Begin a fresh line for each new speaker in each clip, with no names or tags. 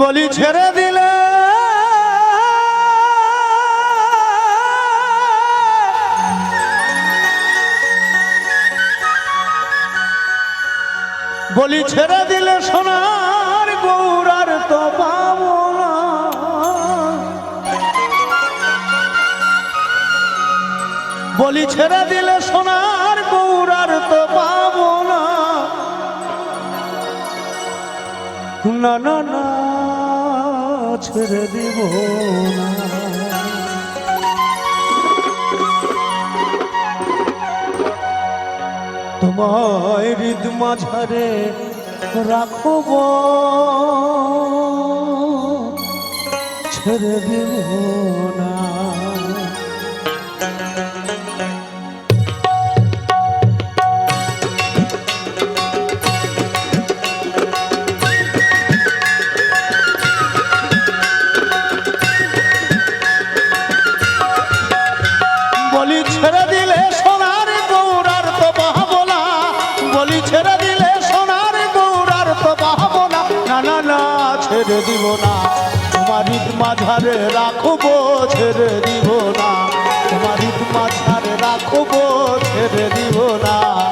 বলি ছেড়ে দিলে। বলি ছেড়ে দিলে সোনার গৌরার তো পাব না। বলি ছেড়ে দিলে সোনার গৌরার তো পাব না। না না না। ছেড়ে দিব না। তোমায় হৃদ মাঝারে রাখব। ছেড়ে দিব না। ছেড়ে দিব না। তোমার ঈদ মাঝারে রাখব, ছেড়ে দিব না। তোমার ঈদ মাঝারে রাখব, ছেড়ে দিব না।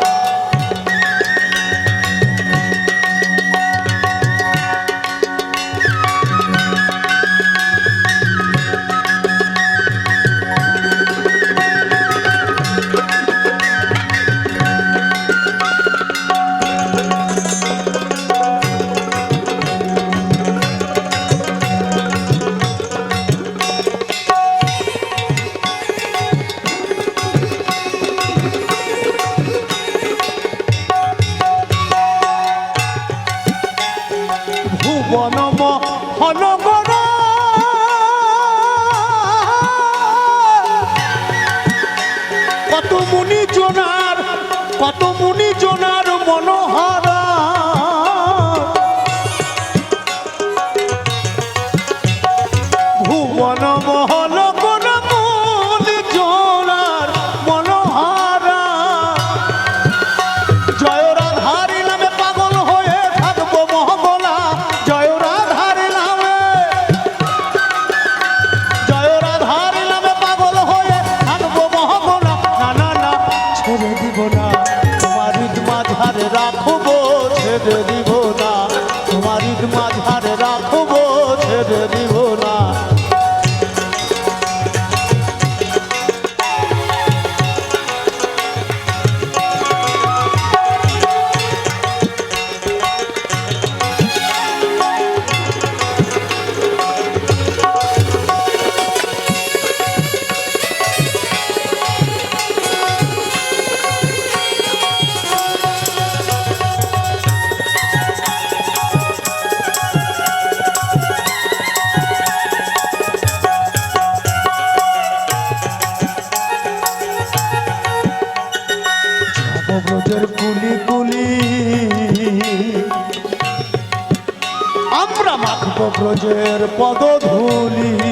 কত মুনি জোনার মনোহরা। ভুবন মহল ব্রজের পদধূলি।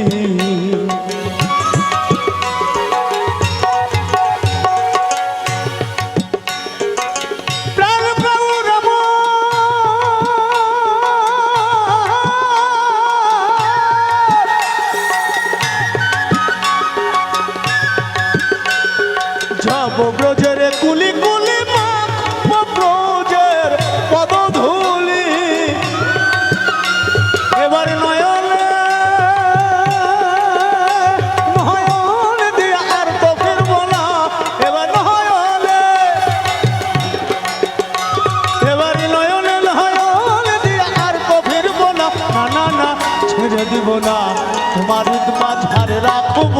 রাখব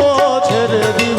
ছেড়ে দিব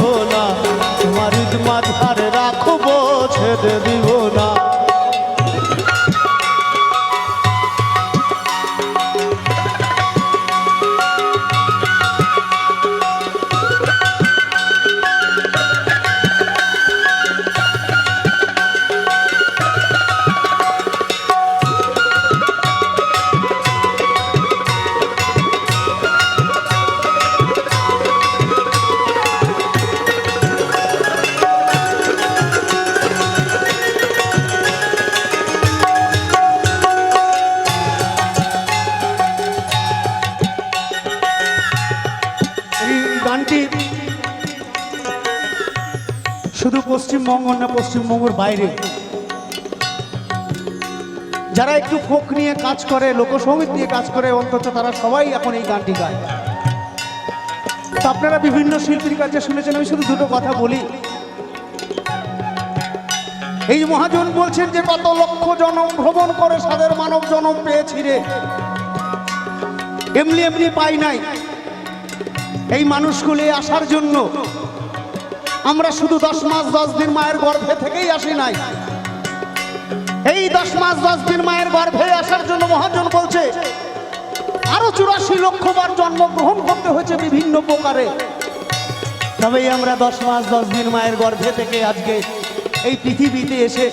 গানটি শুধু পশ্চিমবঙ্গ না, পশ্চিমবঙ্গের বাইরে। যারা একটু ফোক নিয়ে কাজ করে লোকসঙ্গীত নিয়ে কাজ করে, অন্তত তারা সবাই এখন এই গানটি গায়। তো আপনারা বিভিন্ন শিল্পীর কাছে শুনেছেন, আমি শুধু দুটো কথা বলি। এই মহাজন বলছেন যে, কত লক্ষ জনম ভ্রমণ করে সাদের মানব জনম পেয়েছি রে। এমনি এমনি পাই নাই। এই মানুষগুলি আসার জন্য আমরা শুধু দশ মাস দশ দিন মায়ের গর্ভে থেকেই আসি নাই। এই দশ মাস দশ দিন মায়ের গর্ভে আসার জন্য মহাজন বলছে, আরও চুরাশি লক্ষ বার জন্মগ্রহণ করতে হয়েছে বিভিন্ন প্রকারে। তবেই আমরা দশ মাস দশ দিন মায়ের গর্ভে থেকে আজকে এই পৃথিবীতে এসে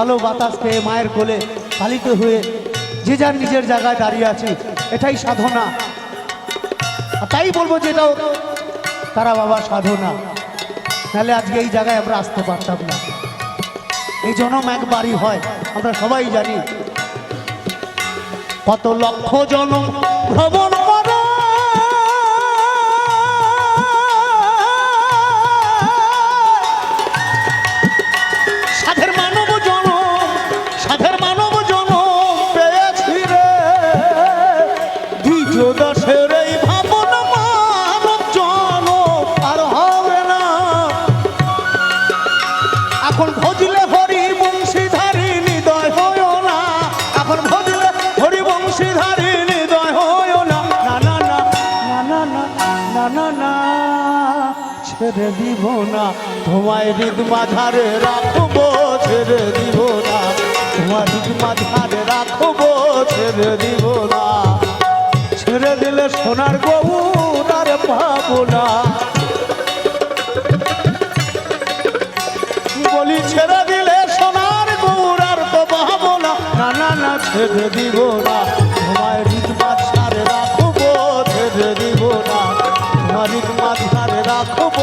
আলো বাতাস পেয়ে মায়ের কোলে পালিত হয়ে যে যার নিজের জায়গায় দাঁড়িয়ে আছে, এটাই সাধনা। তাই বলব যে এটাও তারা বাবা সাধনা। তাহলে আজকে এই জায়গায় আমরা আসতে পারতাম না। এই জনম একবারই হয়, আমরা সবাই জানি। কত লক্ষ জনম ভ্রমণ না না ছেড়ে দিব না। তোমায় হৃদ মাঝারে রাখব, ছেড়ে দিব না। তোমার হৃদ মাঝারে রাখব, ছেড়ে দিব না। ছেড়ে দিলে সোনার গৌর আর পাবো না। বলি, ছেড়ে দিলে সোনার গৌরার তো পাবো না না না, ছেড়ে দিব না। বাড়ির মাথার রাখব।